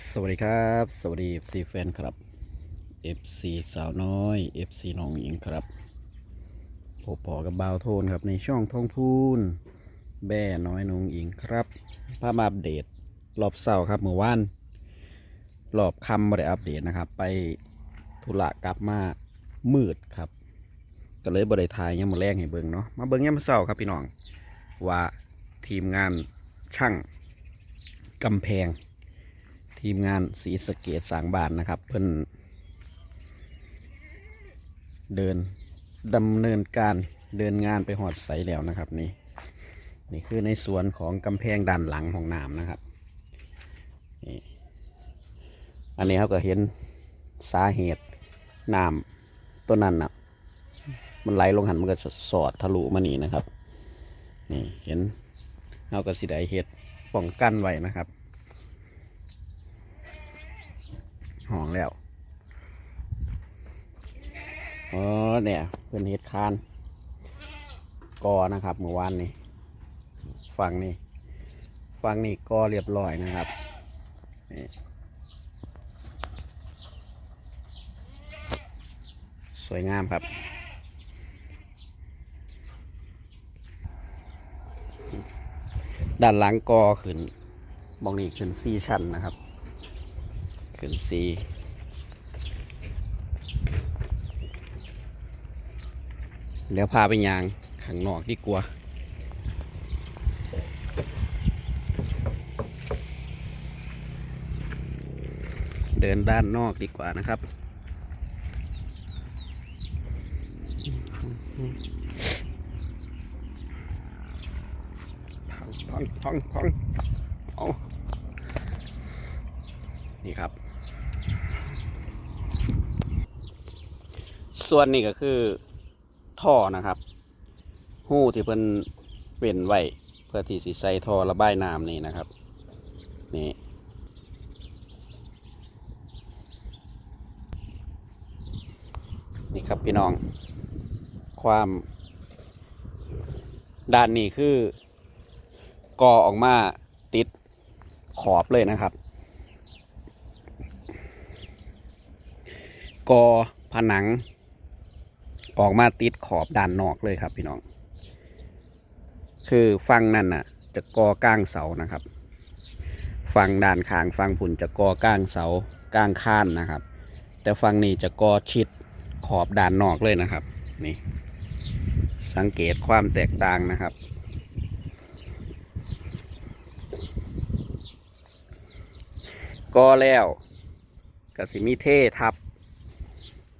สวัสดีครับ สวัสดี FC แฟนครับ FC สาวน้อย FC น้องหญิงครับพบปอกับบาวโทนครับในช่องทองพูนแบ่น้อยน้องหญิงครับภาพมาอัปเดตรอบเสาร์ครับเมื่อวานรอบคำไม่ได้อัปเดตนะครับ ไปธุระกลับมามืดครับ ก็เลยบริทายยังมาแรงให้เบิ่งเนาะมาเบิ่งยังมาเศร้าครับพี่น้องว่าทีมงานช่างกำแพง ทีมงานสีสะเกตสางบานนะครับ เพิ่นเดินดำเนินการเดินงานไปหอดใสแล้วนะครับนี่นี่คือในส่วนของกำแพงด้านหลังของน้ำนะครับนี่อันนี้เขาก็เห็นสาเหตุน้ำต้นนั้นนะมันไหลลงหันมันก็จะสอดทะลุมานี่นะครับนี่เห็นเขาก็สิได้เห็ดป้องกันไว้นะครับ ห้องแล้วอ๋อเนี่ยเพื่อนเฮ็ดคานกอนะครับเมื่อวานนี้ฟังนี่ฟังนี่กอเรียบร้อยนะครับสวยงามครับด้านหลังกอขึ้นมองนี่ขึ้นสี่ชั้นนะครับ ขึ้นซีเดี๋ยวพาไปยางข้างนอกดีกว่าเดินด้านนอกดีกว่านะครับ พังพังพังพังเอานี่ครับ ส่วนนี้ก็คือท่อนะครับ หู้ที่เพิ่นเว้นไว้เพื่อที่สิใส่ท่อระบายน้ำนี่นะครับ นี่นี่ครับพี่น้อง ความด้านนี้คือกอออกมาติดขอบเลยนะครับ กอผนัง ออกมาติดขอบด้านนอกเลยครับพี่น้อง คือฟังนั่นน่ะ จะกอก้างเสานะครับ ฟังด้านข้างฟังผุนจะกอก้างเสาก้างข้านนะครับ แต่ฟังนี้จะกอชิดขอบด้านนอกเลยนะครับ นี่ สังเกตความแตกต่างนะครับก็แล้วก็สิมีเททับ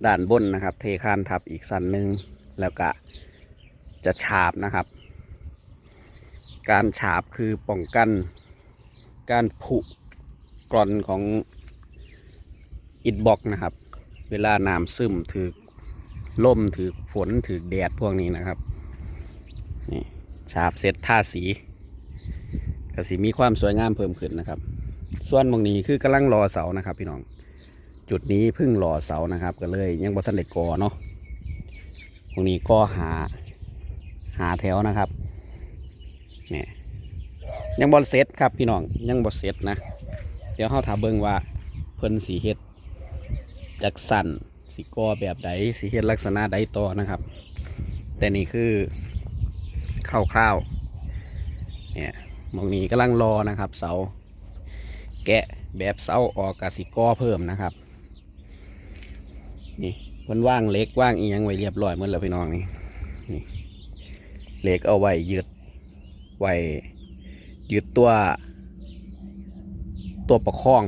ด้านบนนะครับ เทคานทับอีกสันหนึ่งแล้วก็จะฉาบนะครับ การฉาบคือป้องกัน การผุกร่อนของอิฐบล็อกนะครับ เวลาน้ำซึมถือล่มถือฝนถือแดดพวกนี้นะครับนี่ฉาบเสร็จท่าสีก็สีมีความสวยงามเพิ่มขึ้นนะครับ ส่วนบางนี้คือกำลังรอเสานะครับพี่น้อง จุดนี้เพิ่งหล่อเสานะครับ ก็เลย ยังบ่ทันได้กกอเนาะตรงนี้ก็หาหาแถวนะครับเนี่ยยังบอลเซตครับพี่น้องยังบอลเซตนะ เดี๋ยวเราถามเบิ่งว่าเพิ่นสีเฮ็ดจากสั่นสีกอแบบใดสีเฮ็ดลักษณะใดต่อนะครับ แต่นี่คือคร่าวๆเนี่ยมองนี้กำลังรอนะครับ เสา แกะแบบเสาออกกับสีกอเพิ่มนะครับ นี่เพิ่นว่างเล็กว่างอียังไว้เรียบร้อยหมดแล้วพี่น้องนี่นี่เล็กเอาไว้ยึดไว้ยึดตัว ตัวประคอง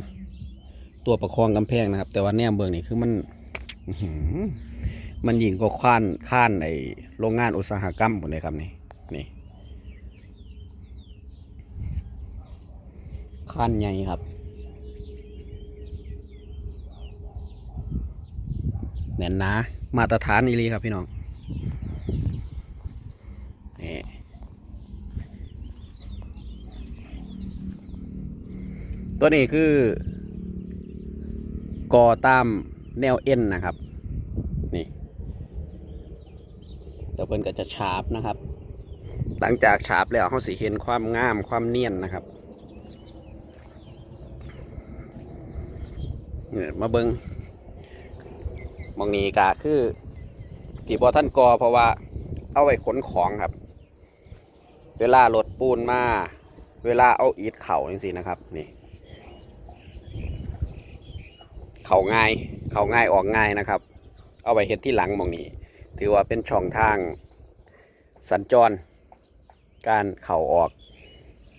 ตัวประคองกำแพงนะครับ แต่ว่าแนมเบืองนี่คือมันมันยิงก็ข้านข้านในโรงงานอุตสาหกรรมหมดเลยครับนี่นี่ข้านใหญ่ครับ แน่นหนามาตรฐานอีหลีครับพี่น้องนี่ตัวนี้คือกอตามแนวเอ็นนะครับ นี่เดี๋ยวเพิ่นก็จะฉาบนะครับ หลังจากฉาบแล้วเขาสิเห็นความงามความเนียนนะครับเนี่ยมาเบิงห มองนี้ก็คือที่บอท่านกอเพราะว่าเอาไว้ขนของครับ เวลารถปูนมา เวลาเอาอีทเข่าจังสินะครับ นี่ เข่าง่าย เข่าง่ายออกง่ายนะครับ เอาไว้เห็ดที่หลังมองนี้ ถือว่าเป็นช่องทาง สัญจร การเข่าออก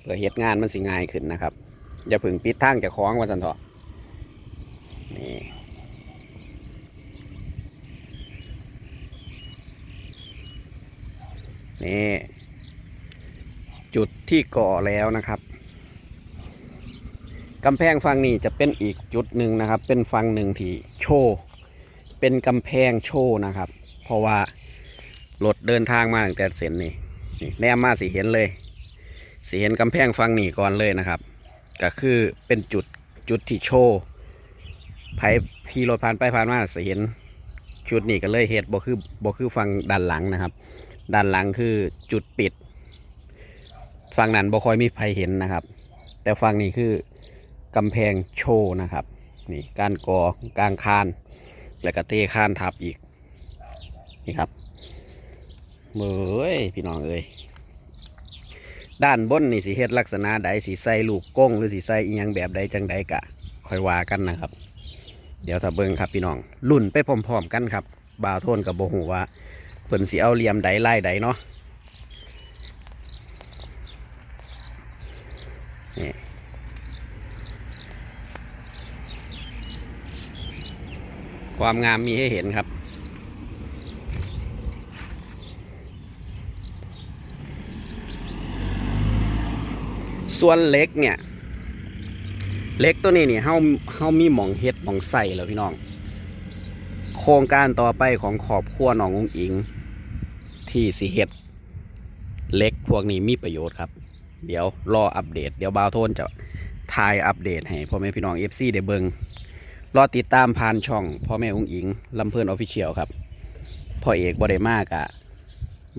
เพื่อเฮ็ดงานมันสิง่ายขึ้นนะครับ อย่าพึ่งปิดทางจะคล้องว่าสันเถาะนี่ นี่จุดที่ก่อแล้วนะครับกำแพงฝั่งนี้จะเป็นอีกจุดหนึ่งนะครับ เป็นฝั่งหนึ่งที่โชว์เป็นกำแพงโชว์นะครับ เพราะว่ารถเดินทางมาตั้งแต่เส้นนี้นี่แนมมาสิเห็นเลยสิเห็นกำแพงฝั่งนี้ก่อนเลยนะครับ ก็คือเป็นจุดจุดที่โชว์ไผขี่รถผ่านไปผ่านมาสิเห็นจุดนี้ก็เลยเห็ดบ่คือบ่คือฝั่งด้านหลังนะครับ ด้านหลังคือจุดปิด ฝั่งนั้นบ่ค่อยมีใครเห็นนะครับ แต่ฝั่งนี้คือกำแพงโชว์นะครับนี่การก่อกลางคานแล้วก็เทคานทับอีกนี่ครับเบ้ยพี่น้องเอ้ยด้านบนนี่สีเฮ็ดลักษณะใดสีใส่ลูกกงหรือสีใส่อีหยังแบบใดจังใดกะค่อยว่ากันนะครับ เดี๋ยวถ้าเบิ่งครับพี่น้องลุ่นไปพร้อมๆกันครับ บาวโทนกับโบหูว่า เพิ่นสิเอาเหลี่ยมใดไล่ใดเนาะนี่ความงามมีให้เห็นครับส่วนเล็กเนี่ยเล็กตัวนี้เนี่ยเฮาเฮามีหมองเฮ็ดหมองใส่แล้วพี่น้อง โครงการต่อไปของขอบครัวหนององอิง ที่สิเฮ็ดเล็กพวกนี้มีประโยชน์ครับ เดี๋ยวรออัปเดต เดี๋ยวบาวโทนจะทายอัปเดตให้พ่อแม่พี่น้อง FC ได้เบิงรอติดตามผ่านช่องพ่อแม่องอิงลำเพลินออฟฟิเชียลครับพ่อเอกบริมากอะ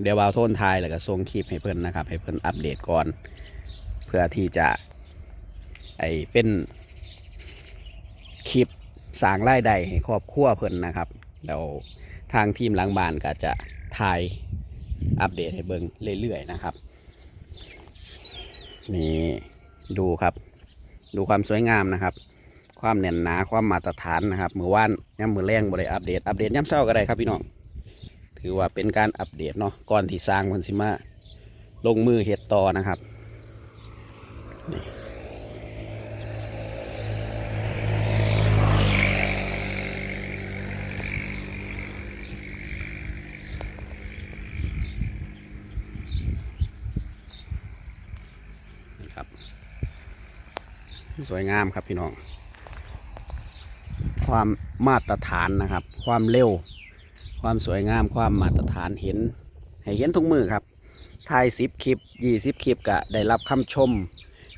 เดี๋ยวบาวโทนทายแล้วก็ส่งคลิปให้เพิ่อนนะครับ ให้เพิ่อนอัปเดตก่อน เพื่อที่จะไอเป็นคลิปสางรายได้ให้ครอบครัวเพิ่อนนะครับแล้วทางทีมหลังบ้านก็จะถ่าย อัปเดตให้เบิ่งเรื่อยๆนะครับนี่ดูครับ ดูความสวยงามนะครับ ความแน่นหนาความมาตรฐานนะครับมือว่านย่ำมือแรงบ่ได้อัปเดตอัปเดตย่ำเศร้าก็ได้ครับพี่น้องถือว่าเป็นการอัปเดตเนาะก่อนที่สร้างมันสิมาลงมือเห็ดต่อนะครับนี่ ครับ สวยงามครับพี่น้อง ความมาตรฐานนะครับ ความเร็ว ความสวยงามความมาตรฐานเห็น ให้เห็นทุกมือครับถ่ายสิบคลิปยี่สิบคลิปก็ได้รับคำชม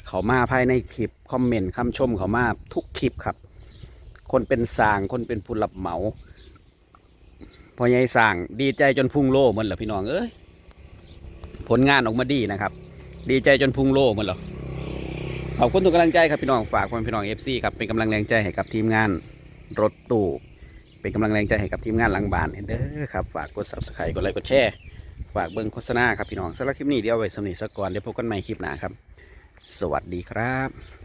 เขามาภายในคลิปคอมเมนต์คำชมเขามาทุกคลิปครับ คนเป็นสางคนเป็นผู้รับเหมาพอใหญ่สางดีใจจนพุ่งโล่เหมือนเหรอพี่น้องเอ้ยผลงานออกมาดีนะครับ ดีใจจนพุ่งโล่เหมือนหรอขอบคุณทุกกำลังใจครับพี่น้องฝากความพี่น้องเอฟซีครับเป็นกำลังแรงใจให้กับทีมงานรถตู้เป็นกำลังแรงใจให้กับทีมงานหลังบ้านเด้อครับฝากกด subscribe กดไลค์กดแชร์ฝากเบิ้งโฆษณาครับพี่น้องสำหรับคลิปนี้เดี๋ยวไว้สำนีสักก่อนเดี๋ยวพบกันใหม่คลิปหน้าครับ สวัสดีครับ